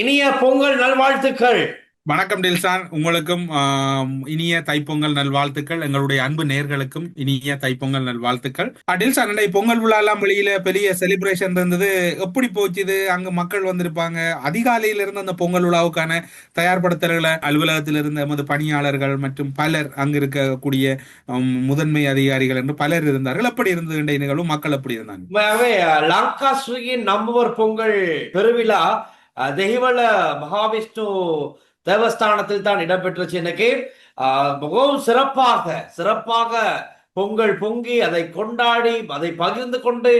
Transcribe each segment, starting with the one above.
இனிய பொங்கல் நல்வாழ்த்துக்கள். வணக்கம் டில்சான். உங்களுக்கும் இனிய தைப்பொங்கல் நல்வாழ்த்துக்கள். எங்களுடைய அன்பு நேர்களுக்கும் இனிய தைப்பொங்கல் நல்வாழ்த்துக்கள். டில்சான் என்னடா, பொங்கல் விழா எல்லாம் வெளியில பெரிய செலிப்ரேஷன் இருந்தது. எப்படி போச்சுது அங்க மக்கள் வந்திருப்பாங்க. அதிகாலையில இருந்து அந்த பொங்கல் விழாவுக்கான தயார்படுத்தல்களை அலுவலகத்தில் இருந்த எமது பணியாளர்கள் மற்றும் பலர் அங்க இருக்கக்கூடிய முதன்மை அதிகாரிகள் என்று பலர் இருந்தார்கள். எப்படி இருந்தது நிகழ்வு? மக்கள் எப்படி இருந்தாங்க? லங்கா ஸ்ரீயின் நம்பவர் பொங்கல் பெருவிழா தெய்வள மகாவிஷ்ணு தேவஸ்தானத்தில் தான் இடம்பெற்றுச்சு இன்னைக்கு. மிகவும் சிறப்பாக சிறப்பாக பொங்கல் பொங்கி அதை கொண்டாடி அதை பகிர்ந்து கொண்டு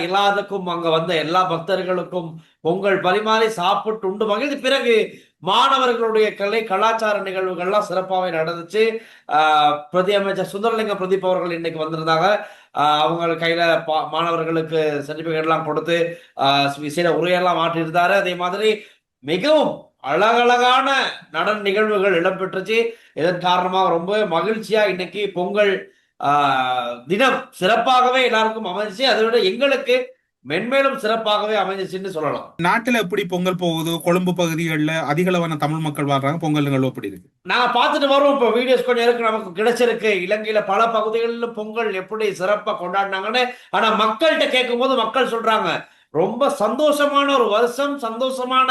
எல்லாத்துக்கும் அங்க வந்த எல்லா பக்தர்களுக்கும் பொங்கல் பரிமாறி சாப்பிட்டு உண்டு. மகிழ்ந்து பிறகு மாணவர்களுடைய கலை கலாச்சார நிகழ்வுகள்லாம் சிறப்பாகவே நடந்துச்சு. அஹ், பிரதி அமைச்சர் சுந்தரலிங்க பிரதீப் அவர்கள் இன்னைக்கு வந்திருந்தாங்க. அவங்க கையில பா- மாணவர்களுக்கு சர்டிபிகேட் எல்லாம் கொடுத்து ஆஹ் விசேட உரையெல்லாம் மாற்றியிருந்தாரு. அதே மாதிரி மிகவும் அழகழகான நடன நிகழ்வுகள் இடம்பெற்றுச்சு. இதன் காரணமாக ரொம்ப மகிழ்ச்சியா இன்னைக்கு பொங்கல் தினம் சிறப்பாகவே எல்லாருக்கும் அமைச்சு அதை விட எங்களுக்கு மென்மேலும் சிறப்பாகவே அமைஞ்சிச்சுன்னு சொல்லலாம். நாட்டுல எப்படி பொங்கல் போகுது? கொழும்பு பகுதிகளில் அதிகளவான தமிழ் மக்கள் வாழ்றாங்க. பொங்கல் எப்படி இருக்கு? நாங்க பார்த்துட்டு வரோம். இப்போ வீடியோஸ் கொஞ்சம் இருக்கு. நமக்கு கிடைச்சிருக்கு. இலங்கையில பல பகுதிகளில் பொங்கல் எப்படி சிறப்பா கொண்டாடினாங்கன்னு. ஆனா மக்கள்கிட்ட கேட்கும்போது மக்கள் சொல்றாங்க ரொம்ப சந்தோஷமான ஒரு வருஷம். சந்தோஷமான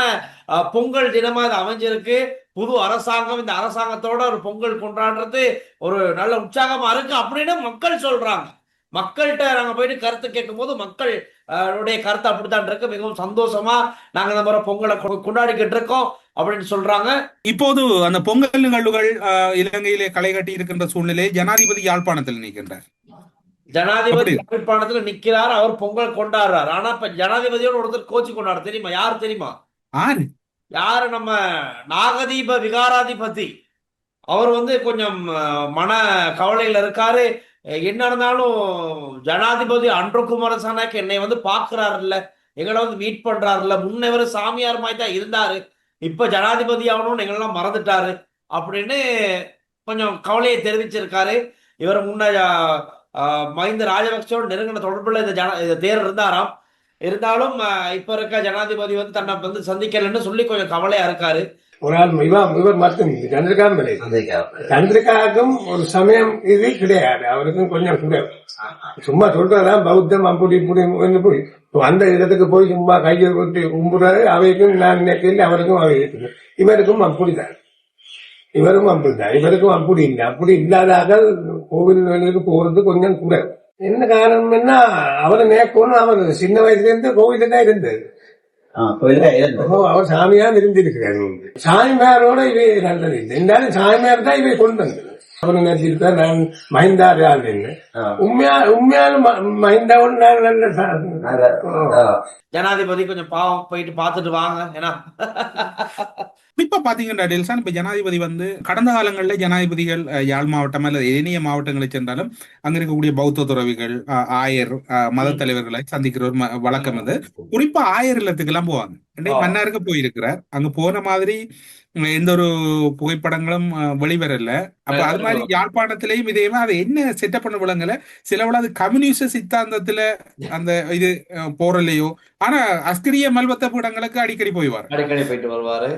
பொங்கல் தினமா இது அமைஞ்சிருக்கு. புது அரசாங்கம் இந்த அரசாங்கத்தோட ஒரு பொங்கல் கொண்டாடுறது ஒரு நல்ல உற்சாகமா இருக்கு. அப்படின்னு மக்கள் சொல்றாங்க. மக்கள்கிட்ட நாங்க போயிட்டு கருத்து கேட்கும்போது மக்கள் அஹ், உடைய கருத்து அப்படித்தான் இருக்கு. மிகவும் சந்தோஷமா நாங்க இந்த முறை பொங்கலை கொண்டாடிக்கிட்டு இருக்கோம் அப்படின்னு சொல்றாங்க. இப்போது அந்த பொங்கல் நிகழ்வுகள் இலங்கையிலே களை கட்டி இருக்கின்ற சூழ்நிலை ஜனாதிபதி யாழ்ப்பாணத்தில் நிற்கின்றார் ஜனாதிபதி? யாழ்ப்பாணத்துல நிக்கிறார் அவர் பொங்கல் கொண்டாடுறார். ஆனா இப்ப ஜனாதிபதியோட ஒருத்தர் கோச்சி கொண்டாடு தெரியுமா? யார் தெரியுமா? ஆறு. யாரு? நம்ம நாகதீப விகாராதிபதி. அவர் வந்து கொஞ்சம் மன கவலையில இருக்காரு. என்ன இருந்தாலும் ஜனாதிபதி அன்று குமாரசானாக்கு என்னை வந்து பாக்குறாருல்ல எங்களை வந்து மீட் பண்றாருல்ல. முன்னவர் சாமியார் மாதிரி தான் இருந்தாரு. இப்ப ஜனாதிபதி ஆகணும்னு எங்களெல்லாம் மறந்துட்டாரு. அப்படின்னு கொஞ்சம் கவலையை தெரிவிச்சிருக்காரு. இவர் முன்ன மஹிந்த ராஜபக்சோட நெருங்கின தொடர்புள்ள இந்த ஜன இந்த தேர் இருந்தாராம். இருந்தாலும் இப்போ இப்ப இருக்க ஜனாதிபதி வந்து தன்னை வந்து சந்திக்கலன்னு சொல்லி கொஞ்சம் கவலையா இருக்காரு. ஒரு ஆள் இவன் இவர் மட்டும் இல்லை. சந்திரிகாவும் கிடையாது சந்திரிகாவுக்கும் ஒரு சமயம் இது கிடையாது. அவருக்கும் கொஞ்சம் கூட சும்மா சொல்றதான் பௌத்தம் அப்படி இப்படி என்று போய். அந்த இடத்துக்கு போய் சும்மா கையை விட்டு கும்புறாரு அவைக்கும் நான் நினைக்கல அவருக்கும் அவை இருக்குது. இவருக்கும் அப்படிதான் இவரும் அப்படிதான் இவருக்கும் அப்படி இல்லை. அப்படி இல்லாதார்கள் கோவில் வெளியில போறது கொஞ்சம் கூட என்ன காரணம்னா அவரை நேக்கணும் அவர் சின்ன வயசுல இருந்து கோவில தான் இருந்தது. அவர் சாமியா இருந்திருக்கிறாரு. சாமியாரோட இவை நல்லது இருந்தாலும் சாமியார் தான் இவை கொண்டு வந்தது. அவர் நினைச்சிருக்கா நான் மஹிந்தாரு ஆளுன்னு உண்மையா உண்மையான மஹிந்தாவோட நான் நல்ல ஜனாதிபதி கொஞ்சம் பாவம் போயிட்டு பார்த்துட்டு வாங்க ஏன்னா. இப்ப பாத்தீங்கன்னா டெல்சான் இப்ப ஜனாதிபதி வந்து கடந்த காலங்கள்ல ஜனாதிபதிகள் யாழ் மாவட்டம் அல்லது ஏனைய மாவட்டங்களை சென்றாலும் அங்க இருக்கக்கூடிய பௌத்த துறவிகள் அஹ், ஆயர் அஹ், மத தலைவர்களை சந்திக்கிற ஒரு வழக்கம் அது. குறிப்பா ஆயர் இல்லத்துக்கு எல்லாம் போவாங்க. மன்னாருக்கு போயிருக்கிறார். அங்க போன மாதிரி எந்த ஒரு புகைப்படங்களும் வெளிவரல. அப்ப அது மாதிரி யாழ்ப்பாணத்திலையும் இதே அது என்ன செட்டப் பண்ண விளங்கல? சிலவள அது கம்யூனிஸ்ட் சித்தாந்தத்துல அந்த இது போறலையோ? ஆனா அஸ்கிரிய மல்வத்த பீடங்களுக்கு அடிக்கடி போய்வார் அடிக்கடி போயிட்டு வருவாரு.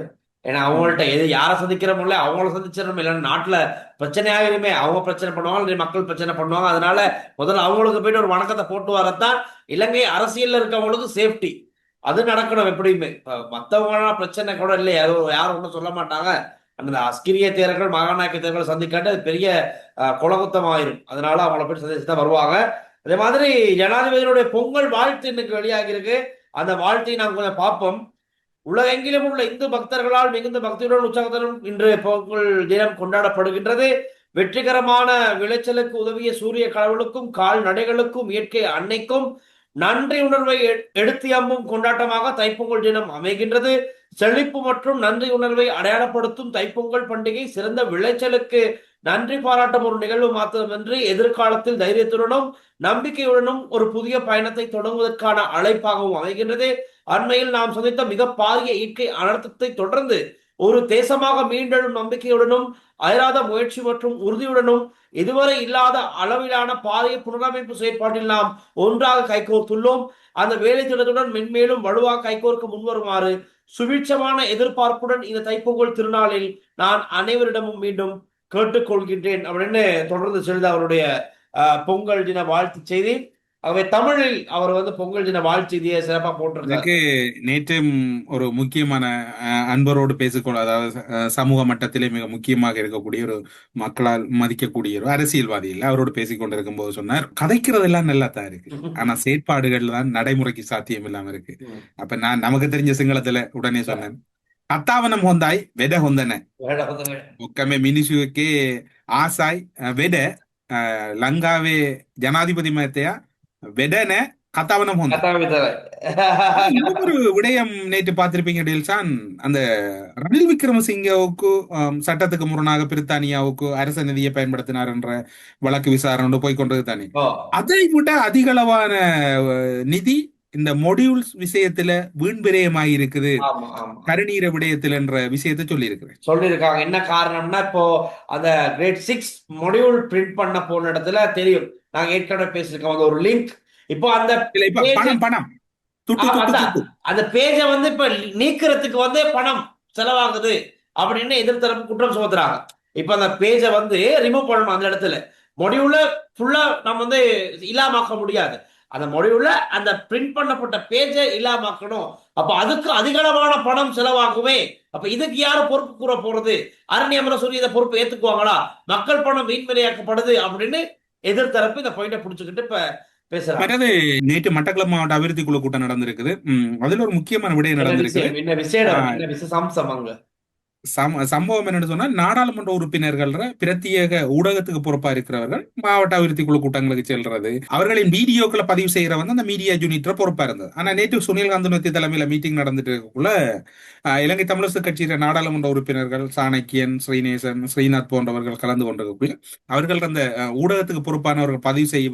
ஏன்னா அவங்கள்ட்ட எது யாரை சந்திக்கிறோமோ அவங்கள சந்திச்சிடணும். இல்லைன்னா நாட்டுல பிரச்சனை ஆகிருமே அவங்க பிரச்சனை பண்ணுவாங்க இல்லை மக்கள் பிரச்சனை பண்ணுவாங்க. அதனால முதல்ல அவங்களுக்கு போயிட்டு ஒரு வணக்கத்தை போட்டு வரத்தான் இலங்கை அரசியல்ல இருக்கவங்களுக்கு சேஃப்டி அது நடக்கணும் எப்படியுமே. இப்போ மத்தவங்க பிரச்சனை கூட இல்லை யாரும் யாரும் ஒன்றும் சொல்ல மாட்டாங்க. அந்த அஸ்கிரிய தேர்கள் மகாநாயக்க தேரர்கள் சந்திக்காட்டு அது பெரிய அஹ், குலகுத்தம் ஆயிரும் அதனால அவங்கள போய் சந்திச்சு தான் வருவாங்க. அதே மாதிரி ஜனாதிபதியினுடைய பொங்கல் வாழ்த்து இன்னைக்கு வெளியாகி இருக்கு. அந்த வாழ்த்தை நாங்கள் கொஞ்சம் பார்ப்போம். உலகெங்கிலும் உள்ள இந்து பக்தர்களால் மிகுந்த பக்தியுடன் உற்சாகத்துடன் இன்று பொங்கல் தினம் கொண்டாடப்படுகின்றது. வெற்றிகரமான விளைச்சலுக்கு உதவிய சூரிய கடவுளுக்கும் கால்நடைகளுக்கும் இயற்கை அன்னைக்கும் நன்றி உணர்வை எடுத்து அம்பும் கொண்டாட்டமாக தைப்பொங்கல் தினம் அமைகின்றது. செழிப்பு மற்றும் நன்றி உணர்வை அடையாளப்படுத்தும் தைப்பொங்கல் பண்டிகை சிறந்த விளைச்சலுக்கு நன்றி பாராட்டும் ஒரு நிகழ்வு மாத்திரமின்றி எதிர்காலத்தில் தைரியத்துடனும் நம்பிக்கையுடனும் ஒரு புதிய பயணத்தை தொடங்குவதற்கான அழைப்பாகவும் அமைகின்றது. அண்மையில் நாம் சந்தித்த மிக பாரிய இயற்கை அனர்த்தத்தை தொடர்ந்து ஒரு தேசமாக மீண்டெழும் நம்பிக்கையுடனும் அயராத முயற்சி மற்றும் உறுதியுடனும் இதுவரை இல்லாத அளவிலான பாரிய புனரமைப்பு செயற்பாட்டில் நாம் ஒன்றாக கைகோர்த்துள்ளோம். அந்த வேலை திட்டத்துடன் மென்மேலும் வலுவாக கைகோர்க்க முன்வருமாறு சுபிட்சமான எதிர்பார்ப்புடன் இந்த தைப்பொங்கல் திருநாளில் நான் அனைவரிடமும் மீண்டும் கேட்டுக்கொள்கின்றேன். அப்படின்னு தொடர்ந்து செல்த அவருடைய பொங்கல் தின வாழ்த்து செய்தி. ஆகவே தமிழில் அவர் வந்து பொங்கல் தின வாழ்ச்சிதையை சிறப்பாக போட்டிருக்காரு. நேற்று ஒரு முக்கியமான அன்பரோடு பேசிக்கொள்ள அதாவது சமூக மட்டத்திலே மிக முக்கியமாக இருக்கக்கூடிய ஒரு மக்களால் மதிக்கக்கூடிய ஒரு அரசியல்வாதி இல்லை அவரோடு பேசிக்கொண்டிருக்கும் போது சொன்னார் கதைக்கிறதெல்லாம் நல்லா தான் இருக்கு. ஆனா செயற்பாடுகள் தான் நடைமுறைக்கு சாத்தியம் இல்லாம இருக்கு. அப்ப நான் நமக்கு தெரிஞ்ச சிங்களத்துல உடனே சொன்னேன் அத்தாவனம் ஹொந்தாய் வெட ஹொந்தன. ஒக்கமே மினிசுக்கே ஆசாய் வெட லங்காவே ஜனாதிபதி மயத்தையா வெடன வெட கதாவனம் ஒரு விடயம் நேற்று பார்த்திருப்பீங்க டெல்சான்? அந்த ரணில் விக்ரமசிங்கவுக்கு சட்டத்துக்கு முரணாக பிரித்தானியாவுக்கு அரச நிதியை பயன்படுத்தினார் என்ற வழக்கு விசாரணை போய் கொண்டது தானே அதை விட அதிகளவான நிதி இந்த மொடியூல்ஸ் விஷயத்துல வீண் விரயமாகி இருக்குது கருநீர விடயத்தில் என்ற விஷயத்தை சொல்லி இருக்கிறேன் சொல்லியிருக்காங்க. என்ன காரணம்னா இப்போ அந்த கிரேட் சிக்ஸ் மொடியூல் பிரிண்ட் பண்ண போன இடத்துல தெரியும். நாங்க ஏற்கனவே பேசியிருக்கோம். அந்த ஒரு லிங்க் இப்போ அந்த பணம் பணம். அந்த பேஜை வந்து இப்ப நீக்கிறதுக்கு வந்து பணம் செலவாகுது அப்படின்னு எதிர்த்தரப்பு குற்றம் சுமத்துறாங்க. இப்ப அந்த பேஜை வந்து ரிமூவ் பண்ணணும் அந்த இடத்துல. மொடியூல ஃபுல்லா நம்ம வந்து இல்லாமாக்க முடியாது. அந்த மொடியூல அந்த பிரிண்ட் பண்ணப்பட்ட பேஜை இல்லாமாக்கணும். அப்ப அதுக்கு அதிகளவான பணம் செலவாகுமே. அப்ப இதுக்கு யாரு பொறுப்பு கூற போறது? அரண்யமர சொல்லி இந்த பொறுப்பு ஏத்துக்குவாங்களா? மக்கள் பணம் வீண்விரையாக்கப்படுது அப்படின்னு எதிர்த்தரப்பு இந்த பாயிண்ட புடிச்சுக்கிட்டு இப்ப பேசுறாங்க. நேற்று மட்டக்களப்பு மாவட்ட அபிவிருத்தி குழு கூட்டம் நடந்திருக்குது. அதுல ஒரு முக்கியமான விடயம் என்ன சம- சம்பவம் என்னன்னு சொன்னா நாடாளுமன்ற உறுப்பினர்கள் பிரத்யேக ஊடகத்துக்கு பொறுப்பா இருக்கிறவர்கள் மாவட்ட அபிவிருத்தி குழு கூட்டங்களுக்கு செல்றது. அவர்களின் வீடியோக்களை பதிவு செய்யற வந்து அந்த மீடியா யூனிட்ல பொறுப்பா இருந்தது. ஆனா நேற்று சுனில் காந்தனுத்தி தலைமையில மீட்டிங் நடந்துட்டு இருக்கக்குள்ள ஆஹ், இலங்கை தமிழரசு கட்சியில நாடாளுமன்ற உறுப்பினர்கள் சாணக்கியன் ஸ்ரீநேசன் ஸ்ரீநாத் போன்றவர்கள் கலந்து கொண்டிருக்கக்குள்ள அவர்கள் அந்த ஊடகத்துக்கு பொறுப்பானவர்கள் பதிவு செய்ய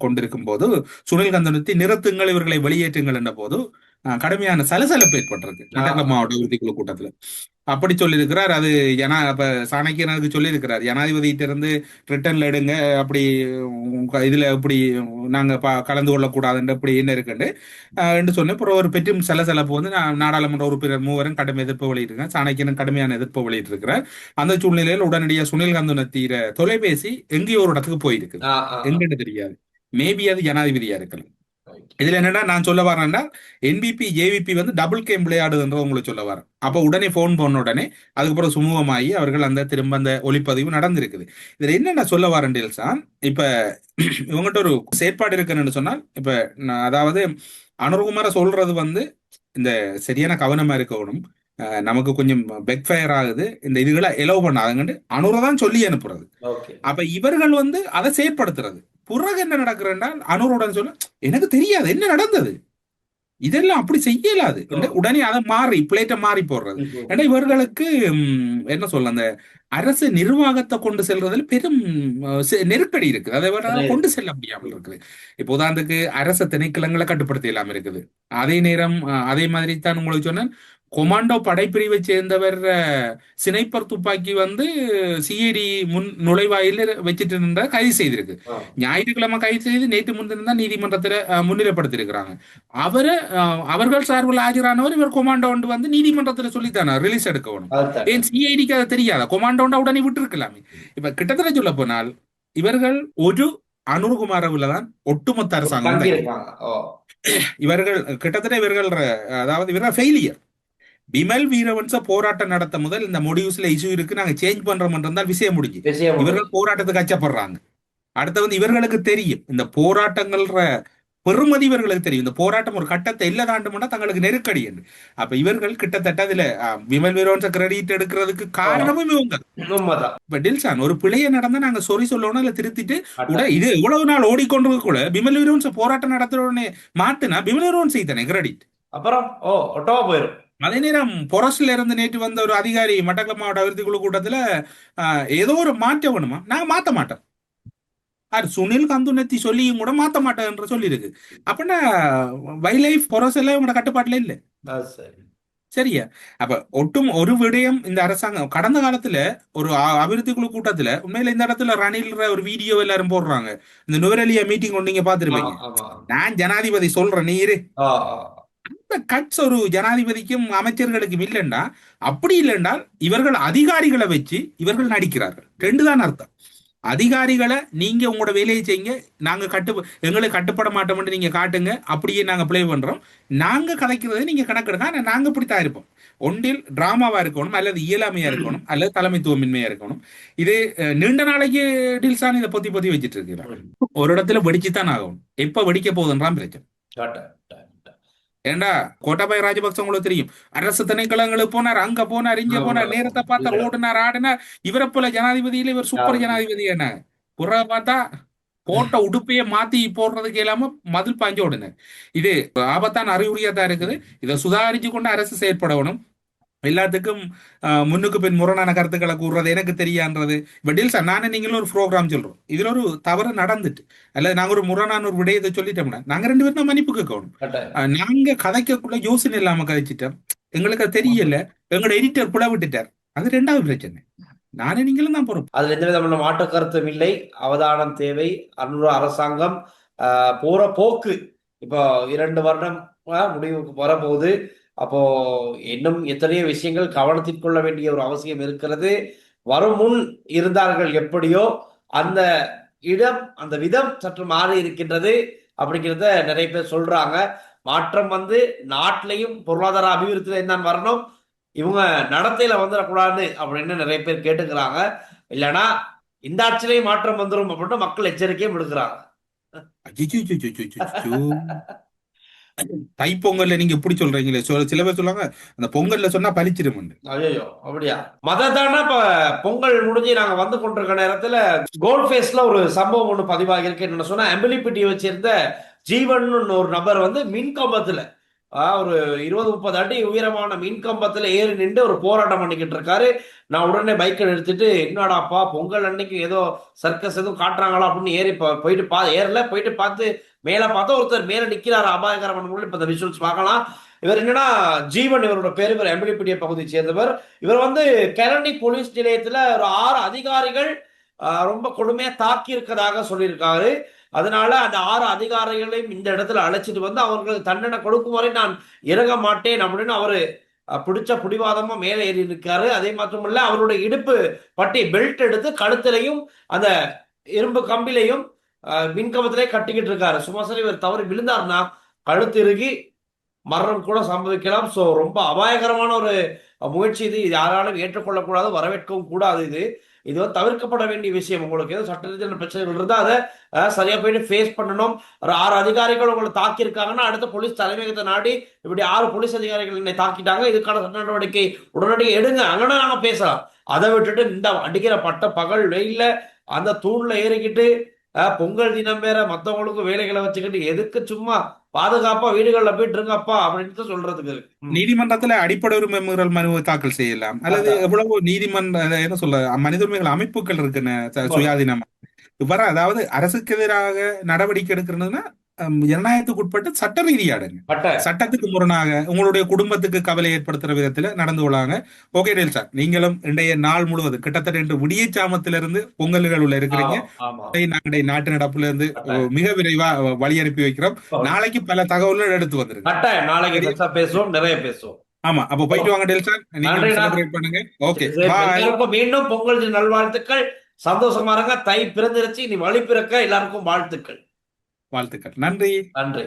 கொண்டிருக்கும் போது சுனில் காந்தனுத்தி நிறுத்துங்கள் இவர்களை வெளியேற்றுங்கள் என்ற போது கடுமையான சலசலப்பு ஏற்பட்டிருக்கு. மட்டக்களப்பு மாவட்ட அபிவிருத்தி குழு கூட்டத்துல. அப்படி சொல்லியிருக்கிறார். அது ஜனா அப்ப சாணக்கியனுக்கு சொல்லியிருக்கிறார். ஜனாதிபதியிட்ட இருந்து ரிட்டர்ன்ல எடுங்க அப்படி இதுல இப்படி நாங்க கலந்து கொள்ளக்கூடாதுன்ற அப்படி என்ன இருக்குன்னு என்று சொன்னேன். அப்புறம் ஒரு பெற்றும் சலசலப்பு வந்து நாடாளுமன்ற உறுப்பினர் மூவரும் கடுமை எதிர்ப்பு வெளியிட்டிருக்காங்க. சாணக்கியனும் கடுமையான எதிர்ப்பு வெளியிட்டிருக்கிறார். அந்த சூழ்நிலையில் உடனடியாக சுனில் கந்துனத்தீர தொலைபேசி எங்கேயோ ஒரு இடத்துக்கு போயிருக்கு. எங்கிட்ட தெரியாது. மேபி அது ஜனாதிபதியா இருக்கலாம். இதுல என்னன்னா நான் சொல்ல வரேன்னா என்பிபி ஜேவிபி வந்து டபுள் கேம் விளையாடுதுன்ற உங்களுக்கு சொல்ல வரேன். அப்ப உடனே போன் பண்ண உடனே அதுக்கப்புறம் சுமூகமாகி அவர்கள் அந்த திரும்ப அந்த ஒளிப்பதிவு நடந்திருக்குது. இதுல என்ன நான் சொல்ல வரேன் டேல்சான்? இப்ப இவங்ககிட்ட ஒரு செயற்பாடு இருக்குன்னு சொன்னால் இப்ப அதாவது அனுர்குமார சொல்றது வந்து இந்த சரியான கவனமா இருக்கணும். நமக்கு கொஞ்சம் பெக் ஃபயர் ஆகுது. இந்த இதுகளை எலோவ் பண்ணாதுங்கன்னு அனுரை சொல்லி அனுப்புறது. அப்ப இவர்கள் வந்து அதை செயற்படுத்துறது. பிறகு என்ன நடக்கிறேன்னா அனுருடன் சொல்ல எனக்கு தெரியாது என்ன நடந்தது? இதெல்லாம் அப்படி செய்யலாது. உடனே அதை மாறி பிளேட்டை மாறி போடுறது. ஏன்னா இவர்களுக்கு என்ன சொல்ல அந்த அரசு நிர்வாகத்தை கொண்டு செல்றதுல பெரும் நெருக்கடி இருக்குது. அதை இவரால கொண்டு செல்ல முடியாமல் இருக்குது. இப்போ உதாரணத்துக்கு அரச திணைக்களங்களை கட்டுப்படுத்த இல்லாம இருக்குது. அதே நேரம் அதே மாதிரி தான் உங்களுக்கு சொன்னேன் கொமாண்டோ படைப்பிரிவை சேர்ந்தவர் சினைப்பர் துப்பாக்கி வந்து சிஐடி முன் நுழைவாயில வச்சுட்டு இருந்த கைது செய்திருக்கு. ஞாயிற்றுக்கிழமை கைது செய்து நேற்று முன்தினம் தான் நீதிமன்றத்தில் முன்னிலைப்படுத்தியிருக்கிறாங்க. அவரை அவர்கள் சார்பில் ஆஜரானவர் இவர் கொமாண்டோ வந்து நீதிமன்றத்தில் சொல்லித்தானே ரிலீஸ் எடுக்க வேணும். அதுதான். ஏன் சிஐடிக்கு அது தெரியாதா? கொமாண்டோண்டா உடனே விட்டு இருக்கலாமே இப்ப கிட்டத்தட்ட சொல்ல போனால் இவர்கள் ஒரு அனுர்குமாரவுல தான் ஒட்டுமொத்த அரசாங்கம். இவர்கள் கிட்டத்தட்ட இவர்கள் அதாவது இவர்கள் ஃபெயிலியர் பிமல் வீரவன்ச போராட்டம் நடத்த முதல் இந்த முடிவுஸ்ல இஷ்யூ இருக்கு. நாங்க சேஞ்ச் பண்றோம் இருந்தால் விஷயம் முடிஞ்சு இவர்கள் போராட்டத்துக்கு அச்சப்படுறாங்க. அடுத்து வந்து இவர்களுக்கு தெரியும். இந்த போராட்டங்கள்ற பெருமதி இவர்களுக்கு தெரியும். இந்த போராட்டம் ஒரு கட்டத்தை இல்ல தாண்டும்னா தங்களுக்கு நெருக்கடி என்று. அப்ப இவர்கள் கிட்டத்தட்ட அதுல விமல் வீரவன்ச கிரெடிட் எடுக்கிறதுக்கு காரணமும் இவங்க. இப்ப டில்சான் ஒரு பிழைய நடந்தா நாங்க சொறி சொல்லணும் இல்ல திருத்திட்டு கூட இது இவ்வளவு நாள் ஓடிக்கொண்டு கூட பிமல் வீரவன்ச போராட்டம் நடத்துற உடனே மாட்டுனா பிமல் வீரவன் செய்தானே கிரெடிட் அப்புறம் ஓ ஒட்டோவா போயிரும். அதே நேரம் பொரஸ்ல இருந்து நேற்று வந்த ஒரு அதிகாரி மட்டக்களப்பு மாவட்ட அபிவிருத்தி குழு கூட்டத்துல ஏதோ ஒரு மாற்றம் வேணுமா? நாங்க மாத்த மாட்டோம் அது சுனில் கந்துனத்தி சொல்லியும் கூட மாத்த மாட்டேன் சொல்லியிருக்கு. அப்படின்னா வைல்ட் லைஃப் பொரஸ் எல்லாம் இவங்க கட்டுப்பாட்டுல இல்ல சரியா? அப்ப ஒட்டும் ஒரு விடயம் இந்த அரசாங்கம் கடந்த காலத்துல ஒரு அபிவிருத்தி குழு கூட்டத்துல உண்மையில இந்த இடத்துல ரணில்ற ஒரு வீடியோ எல்லாரும் போடுறாங்க. இந்த நுவரெலியா மீட்டிங் ஒன்று நீங்க பாத்துருப்பீங்க நான் ஜனாதிபதி சொல்றேன் நீ இரு. ஆ, ஆ. அந்த கட்ஸ் ஒரு ஜனாதிபதிக்கும் அமைச்சர்களுக்கும் இல்லைன்னா அப்படி இல்லைன்றால் இவர்கள் அதிகாரிகளை வச்சு இவர்கள் நடிக்கிறார்கள். ரெண்டு தான் அர்த்தம். அதிகாரிகளை நீங்க உங்களோட வேலையை செய்யுங்க. நாங்க கட்டு எங்களுக்கு கட்டுப்பட மாட்டோம்னு நீங்க காட்டுங்க. அப்படியே நாங்க ப்ளே பண்றோம். நாங்க கதைக்கிறதை நீங்க கணக்கெடுங்க. ஆனா நாங்க இப்படித்தான் இருப்போம். ஒன்றில் டிராமாவா இருக்கணும் அல்லது இயலாமையா இருக்கணும் அல்லது தலைமைத்துவமின்மையா இருக்கணும். இது நீண்ட நாளைக்கு டில்சான் இதை பொத்தி பொத்தி வச்சிட்டு இருக்கிறார் ஒரு இடத்துல வெடிச்சு தான் ஆகணும். எப்ப வெடிக்க போகுதுன்றான் பிரச்சனை. ஏண்டா? கோட்டாபாய் ராஜபக்ச உங்களுக்கு தெரியும். அரசு திணைக்களங்களுக்கு போனார் அங்க போனார் இங்க. போனார் நேரத்தை பார்த்தார் ஓடினார் ஆடினார். இவரை போல ஜனாதிபதியில இவர் சூப்பர். ஜனாதிபதி என்ன? புற பார்த்தா போட்ட உடுப்பையே மாத்தி போடுறதுக்கு இல்லாம மதில் பாஞ்சு ஓடுனார். இது ஆபத்தான அறிகுறியா தான் இருக்குது. இதை சுதாரிச்சு கொண்டு அரசு செயற்படணும். எல்லாத்துக்கும் முன்னுக்கு பின் முரணான கருத்துக்களை கூறுறது எனக்கு தெரியான்றது. இப்ப டீல்ஸா நானே நீங்களும் ஒரு ப்ரோக்ராம் சொல்றோம். இதுல ஒரு தவறு நடந்துட்டு அல்லது நாங்க ஒரு முரணான ஒரு விடயத்தை சொல்லிட்டோம்னா நாங்க ரெண்டு பேரும் மன்னிப்பு கேட்கணும். நாங்க கதைக்கக்குள்ள யோசனை இல்லாம கதைச்சிட்டோம். எங்களுக்கு அது தெரியல. எங்களோட எடிட்டர் புல விட்டுட்டார். அது ரெண்டாவது பிரச்சனை. நானே நீங்களும் தான் பொறுப்பு. அதுல எந்த விதமான மாற்று கருத்தும் இல்லை. அவதானம் தேவை. அனுர அரசாங்கம் போற போக்கு இப்போ இரண்டு வருடம் முடிவுக்கு வரப்போகுது அப்போ இன்னும் எத்தனையோ விஷயங்கள் கவனத்தில் கொள்ள வேண்டிய ஒரு அவசியம் இருக்கிறது. வரும் முன் இருந்தார்கள் எப்படியோ அந்த இடம் அந்த விதம் சற்று மாறி இருக்கின்றது அப்படிங்கிறத நிறைய பேர் சொல்றாங்க. மாற்றம் வந்து நாட்டிலையும் பொருளாதார அபிவிருத்தியில என்ன வரணும் இவங்க நடத்தையில வந்துடக்கூடாது அப்படின்னு நிறைய பேர் கேட்டுக்கிறாங்க. இல்லைன்னா இந்த ஆட்சியிலையும் மாற்றம் வந்துடும் அப்படின்னு மக்கள் எச்சரிக்கையும் விடுக்கிறாங்க. தைப்பொங்கல்ல நீங்க இப்படி சொல்றீங்களே? சொ- சில பேர் சொல்லுவாங்க அந்த பொங்கல்ல சொன்னா பலிச்சிரும் ஐயோ அப்படியா? மதத்தானா இப்ப பொங்கல் முடிஞ்சு நாங்க வந்து கொண்டிருக்க நேரத்துல கோல்ட் ஃபேஸ்ல ஒரு சம்பவம் ஒண்ணு பதிவாகி இருக்கு என்ன சொன்னா எம்பிலிபிட்டியை வச்சிருந்த ஜீவன் ஒரு நபர் வந்து மின் கம்பத்துல ஒரு இருபது முப்பது அடி உயரமான மின் கம்பத்துல ஏறி நின்று ஒரு போராட்டம் பண்ணிக்கிட்டு இருக்காரு. நான் உடனே பைக்கை எடுத்துட்டு என்னடாப்பா பொங்கல் அன்னைக்கு ஏதோ சர்க்கஸ் எதுவும் காட்டுறாங்களா? அப்படின்னு ஏறி போயிட்டு பா ஏறல. போயிட்டு பார்த்து மேல பார்த்தா ஒருத்தர் மேல நிக்கிறாரு. அபாயகரமான முறையில் இப்ப இந்த விஷுவல்ஸ் பார்க்கலாம். இவர் என்னன்னா ஜீவன் இவரோட பேர். இவர் எம்பிடிபிடிய பகுதியை சேர்ந்தவர். இவர் வந்து கெரண்டி போலீஸ் நிலையத்துல ஒரு ஆறு அதிகாரிகள் ரொம்ப கொடுமையா தாக்கி இருக்கதாக சொல்லியிருக்காரு. அதனால அந்த ஆறு அதிகாரிகளையும் இந்த இடத்துல அழைச்சிட்டு வந்து அவர்களுக்கு தண்டனை கொடுக்கும் வரை நான் இறங்க மாட்டேன் அப்படின்னு அவரு பிடிச்ச பிடிவாதமா மேலே ஏறி இருக்காரு அதே மட்டுமல்ல அவருடைய இடுப்பு பட்டி பெல்ட் எடுத்து கழுத்திலையும் அந்த இரும்பு கம்பிலையும் மின்கம்பத்திலே கட்டிக்கிட்டு இருக்காரு. சும்மா இவர் தவறி விழுந்தாருன்னா கழுத்து இறுகி மரணம் கூட சம்பவிக்கலாம். ஸோ ரொம்ப அபாயகரமான ஒரு முயற்சி இது. இது யாராலும் ஏற்றுக்கொள்ளக்கூடாது வரவேற்கவும் கூடாது இது. இது வந்து தவிர்க்கப்பட வேண்டிய விஷயம் உங்களுக்கு. ஏதோ சட்ட ரீதியான பிரச்சனைகள் இருந்தால் அதை அஹ், சரியா போயிட்டு ஃபேஸ் பண்ணணும். ஒரு ஆறு அதிகாரிகள் உங்களை தாக்கியிருக்காங்கன்னா அடுத்த போலீஸ் தலைமையகத்தை நாடி இப்படி ஆறு போலீஸ் அதிகாரிகள் என்னை தாக்கிட்டாங்க இதுக்கான சட்ட நடவடிக்கை உடனடியாக எடுங்க. அங்கே நாங்கள் பேசலாம். அதை விட்டுட்டு இந்த அடிக்கிற பட்ட பகல் வெயில அந்த தூண்ல ஏறிக்கிட்டு பொங்கல் தினம் வேற மத்தவங்களுக்கு வேலைகளை வச்சுக்கிட்டு எதுக்கு சும்மா பாதுகாப்பா வீடுகள்ல போயிட்டு இருங்கப்பா அப்படின்னு சொல்றதுக்கு. நீதிமன்றத்துல அடிப்படை உரிமை மீறல் மனு தாக்கல் செய்யலாம். அல்லது எவ்வளவோ நீதிமன்ற என்ன சொல்ல மனித உரிமைகள் அமைப்புகள் இருக்குன்னு சுயாதீனமா. வர அதாவது அரசுக்கு எதிராக நடவடிக்கை எடுக்கிறதுன்னா ஜனநாயகத்துக்கு உட்பட்டு சட்ட ரீதியாடுங்க. சட்டத்துக்கு முரணாக உங்களுடைய குடும்பத்துக்கு கவலை ஏற்படுத்துற விதத்துல நடந்து கொள்ளாங்க. ஓகே டேல் சார் நீங்களும் இன்றைய நாள் முழுவதும் கிட்டத்தட்ட இன்று விடிய சாமத்திலிருந்து பொங்கல்கள் உள்ள இருக்கிறீங்க. நாங்களுடைய நாட்டு நடப்புல இருந்து மிக விரைவா வழி அனுப்பி வைக்கிறோம். நாளைக்கு பல தகவல்கள் எடுத்து வந்திருக்கு. கட்டாயம் நாளைக்கு பேசுவோம் நிறைய பேசுவோம். ஆமா அப்ப போயிட்டு வாங்க டேல் சார் நீங்க செலிப்ரேட் பண்ணுங்க. ஓகே மீண்டும் பொங்கல் நல்வாழ்த்துக்கள். சந்தோஷமா இருங்க. தை பிறந்திருச்சு நீ வழி பிறக்க எல்லாருக்கும் வாழ்த்துக்கள். வாழ்த்துக்கள். நன்றி. நன்றி.